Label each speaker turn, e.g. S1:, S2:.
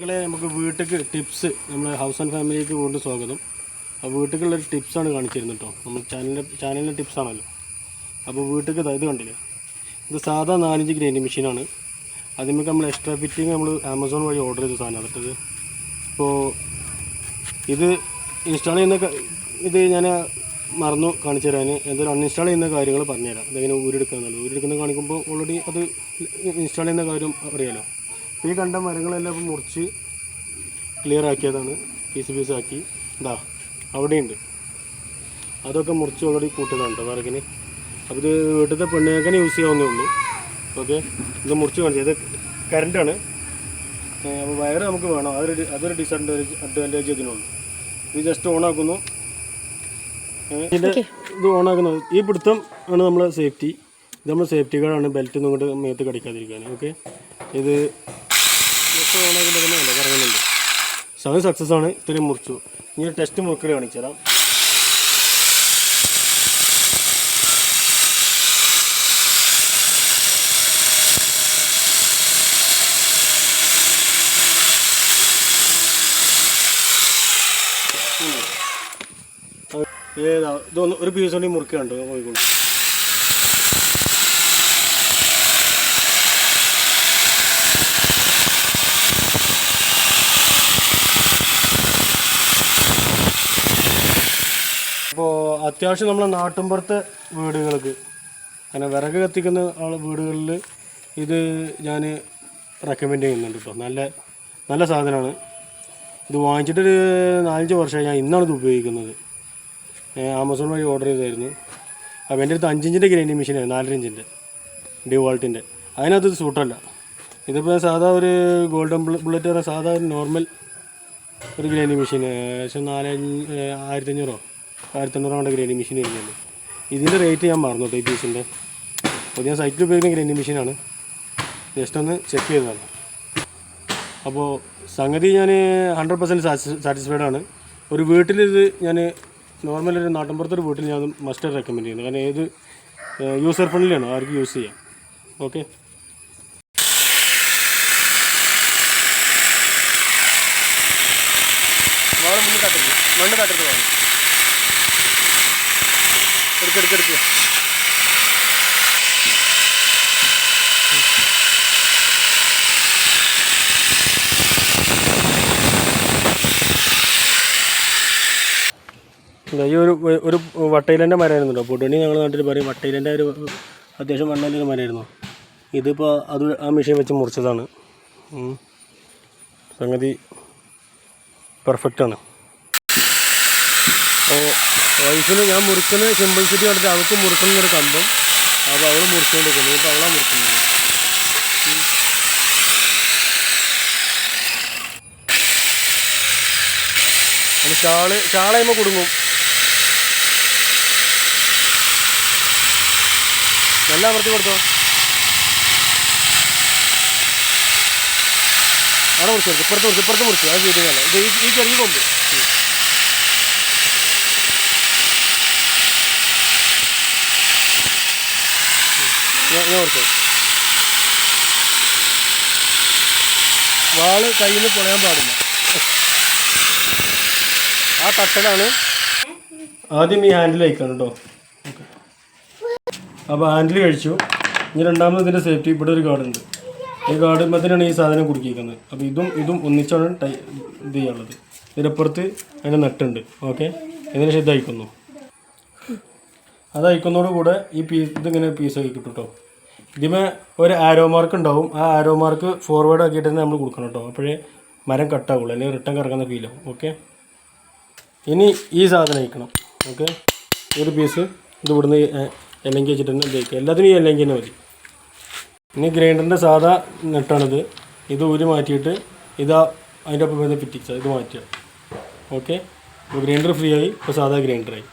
S1: മക്കളെ നമുക്ക് വീട്ടിലേക്ക് ടിപ്സ് നമ്മൾ ഹൗസ് ആൻഡ് ഫാമിലിക്ക് വീണ്ടും സ്വാഗതം. ആ വീട്ടിലേക്കുള്ളൊരു ടിപ്സാണ് കാണിച്ചിരുന്നത് കേട്ടോ. നമ്മൾ ചാനലിന്റെ ചാനലിന്റെ ടിപ്സ് ആണല്ലോ അപ്പോൾ വീട്ടിലേക്ക് ഇത് കണ്ടില്ലേ? ഇത് സാധാ നാലഞ്ച് ഗ്രൈൻഡിങ് മെഷീനാണ്. അതിന് നമ്മൾ എക്സ്ട്രാ ഫിറ്റിങ് നമ്മൾ ആമസോൺ വഴി ഓർഡർ ചെയ്ത സാധനം അതിട്ടത് ഇപ്പോൾ ഇത് ഇൻസ്റ്റാൾ ചെയ്യുന്ന ഇത് ഞാൻ മറന്നു കാണിച്ചു തരാൻ. എന്തായാലും അൺഇൻസ്റ്റാൾ ചെയ്യുന്ന കാര്യങ്ങൾ പറഞ്ഞുതരാം. ഇതെങ്ങനെ എന്നുള്ളത്. ഊരെടുക്കുന്നത് കാണിക്കുമ്പോൾ ഓൾറെഡി അത് ഇൻസ്റ്റാൾ ചെയ്യുന്ന കാര്യം അപ്പോൾ ഈ കണ്ട മരങ്ങളെല്ലാം ഇപ്പോൾ മുറിച്ച് ക്ലിയർ ആക്കിയതാണ് പീസ് പീസ് ആക്കി. ഇതാ അവിടെയുണ്ട്. അതൊക്കെ മുറിച്ച് ഓൾറെഡി കൂട്ടതാണ് കേട്ടോ വിറകിന് അപ്പോൾ ഇത് വീട്ടിലത്തെ പെണ്ണുങ്ങൾക്കന്നെ യൂസ് ചെയ്യാവുന്നേ ഉള്ളൂ. ഓക്കെ ഇത് മുറിച്ച് കാണിച്ചു. ഇത് കറണ്ടാണ് അപ്പോൾ വയറ് നമുക്ക് വേണം. അതൊരു അതൊരു ഡിസഡ്വാന്റേജ് അഡ്വാന്റേജ് ഇതിനുള്ളൂ. ഇത് ജസ്റ്റ് ഓൺ ആക്കുന്നു. ഏ, ഇതിന്റെ ഇത് ഓൺ ആക്കുന്നത് ഈ പിടുത്തം ആണ് നമ്മളെ സേഫ്റ്റി ഇത് നമ്മൾ സേഫ്റ്റി കാർഡാണ് ബെൽറ്റ് ഒന്നും ഇങ്ങോട്ട് മേത്ത് കടിക്കാതിരിക്കാൻ ഓക്കെ ഇത് ജസ്റ്റ് ഓൺ ആക്കുമ്പോൾ തന്നെ അല്ല കറങ്ങുന്നുണ്ട് സക്സസ് ആണ്. ഇത്രയും മുറിച്ചു. ഇനി ടെസ്റ്റ് മുറിക്കൽ കാണിച്ചു ഏതാ ഇതൊന്ന് ഒരു പീസ് കൊണ്ട് മുറിക്കാണ്ട് പോയിക്കൊണ്ട് അപ്പോൾ അത്യാവശ്യം നമ്മളെ നാട്ടിൻപുറത്തെ വീടുകൾക്ക് അങ്ങനെ വിറക് കത്തിക്കുന്ന ആൾ വീടുകളിൽ ഇത് ഞാൻ റെക്കമെൻഡ് ചെയ്യുന്നുണ്ട് കേട്ടോ നല്ല നല്ല സാധനമാണ്. ഇത് വാങ്ങിച്ചിട്ടൊരു നാലഞ്ച് വർഷമായി ഞാൻ ഇന്നാണ് ഇത് ഉപയോഗിക്കുന്നത്. ആമസോൺ വഴി ഓർഡർ ചെയ്തായിരുന്നു അപ്പോൾ എന്റെ അടുത്ത് അഞ്ചിഞ്ചിന്റെ ഗ്രൈൻഡിങ് മെഷീനാണ് നാലര ഇഞ്ചിന്റെ ഡിവാൾട്ടിന്റെ. അതിനകത്ത് സൂട്ടല്ല ഇതിപ്പോൾ സാധാ ഒരു ഗോൾഡൻ ബുള്ളറ്റ് പറഞ്ഞ സാധാ ഒരു നോർമൽ ഒരു ഗ്രൈൻഡിങ് മെഷീൻ ഏകദേശം നാല് ആയിരത്തി അഞ്ഞൂറോ ആയിരത്തി അഞ്ഞൂറോ ഗ്രൈൻഡിങ് മെഷീൻ വരുന്നുണ്ട്. ഇതിന്റെ റേറ്റ് ഞാൻ മറന്നു കേട്ടോ ഈ പീസിന്റെ അപ്പോൾ ഞാൻ സൈറ്റിൽ ഉപയോഗിക്കുന്ന ഗ്രൈൻഡിങ് മെഷീനാണ് ജസ്റ്റ് ഒന്ന് ചെക്ക് ചെയ്തതാണ്. അപ്പോൾ സംഗതി ഞാൻ ഹൺഡ്രഡ് പെർസെന്റ് സാറ്റിസ്ഫൈഡ് ആണ്. ഒരു വീട്ടിലിത് ഞാൻ നോർമൽ ഒരു നാട്ടിൻപുറത്തൊരു വീട്ടിൽ ഞാൻ മസ്റ്റർ റെക്കമെൻഡ് ചെയ്യുന്നു. കാരണം ഏത് യൂസർ ഫ്രണ്ട്ലിയാണ് ആർക്കും യൂസ് ചെയ്യാം. ഓക്കെ മണ്ണ് തട്ടരുത് മണ്ണ് തട്ടരുത് എടുക്ക് എടുക്ക് എടുക്ക്. ഇതാ ഈ ഒരു ഒരു വട്ടയിലന്റെ മരമായിരുന്നു കേട്ടോ പൊടുണി ഞങ്ങളുടെ നാട്ടിൽ പറയും വട്ടയിലന്റെ ഒരു അത്യാവശ്യം മണ്ണല്ലൊരു മരമായിരുന്നു. ഇതിപ്പോൾ അത് ആ മെഷീൻ വെച്ച് മുറിച്ചതാണ്. സംഗതി പെർഫെക്റ്റാണ് അപ്പോൾ വൈഫിന് ഞാൻ മുറിക്കുന്ന സിമ്പിൾ സിറ്റി കണ്ടിട്ട് അവൾക്ക് മുറുക്കണം എന്നൊരു കമ്പം. അപ്പോൾ അവൾ മുറിച്ചുകൊണ്ടിരിക്കുന്നു ഇപ്പോൾ അവളാണ് മുറിക്കുന്നത്. ഉം. അതിന് ഷാൾ ഷാളയുമ്പോൾ കുടുങ്ങും. നല്ല അമർത്തി കൊടുത്തോ. അവിടെ മുറിച്ചു കൊടുത്തു ഇപ്പുറത്ത് മുറിച്ചു ഇപ്പുറത്ത് മുറിച്ചു. അത് ചെയ്തല്ല ഇത് ഈ ചെറിയ കൊമ്പ്. ഞാൻ കൊടുത്തോ വാൾ കയ്യിൽ നിന്ന് പൊളയാൻ പാടില്ല. ആ തട്ടലാണ്. ആദ്യം ഈ ഹാൻഡിൽ അയക്കണം കേട്ടോ അപ്പോൾ ഹാൻഡിൽ കഴിച്ചു. ഇനി രണ്ടാമത് ഇതിന്റെ സേഫ്റ്റി ഇവിടെ ഒരു ഗാർഡ് ഉണ്ട്. ഈ ഗാർഡ് മത്തിനാണ് ഈ സാധനം കുടുക്കിയിരിക്കുന്നത്. അപ്പോൾ ഇതും ഇതും ഒന്നിച്ചാണ് ഇത് ചെയ്യാനുള്ളത്. ഇതിനപ്പുറത്ത് അതിന്റെ നട്ടുണ്ട്. ഓക്കെ? ഇതിന് ശേഷം ഇത് അയക്കുന്നു അത് അയക്കുന്നതോടുകൂടെ ഈ പീ ഇതിങ്ങനെ പീസ് ആക്കി കിട്ടും കേട്ടോ ഇതിമേ ഒരു ആരോ മാർക്ക് ഉണ്ടാവും. ആ ആരോ മാർക്ക് ഫോർവേഡ് ആക്കിയിട്ട് തന്നെ നമ്മൾ കൊടുക്കണം കേട്ടോ. അപ്പോഴേ മരം കട്ടാവുള്ളൂ അല്ലെങ്കിൽ റിട്ടേൺ കറങ്ങുന്ന ഫീലാവും ഓക്കെ ഇനി ഈ സാധനം അയക്കണം. ഓക്കെ ഒരു പീസ് ഇത് ഇവിടുന്ന് എല്ലെങ്കിൽ വെച്ചിട്ട് തന്നെ ഉപയോഗിക്കുക എല്ലാത്തിനും ഈ എല്ലെങ്കിൽ തന്നെ മതി. ഇനി ഗ്രൈൻഡറിന്റെ സാധാ നെട്ടാണിത്. ഇത് ഊരി മാറ്റിയിട്ട് ഇതാ അതിന്റെ ഒപ്പം ഫിറ്റിക്സ് ഇത് മാറ്റുക. ഓക്കെ ഇപ്പോൾ ഗ്രൈൻഡർ ഫ്രീ ആയി. ഇപ്പോൾ സാധാ ഗ്രൈൻഡറായി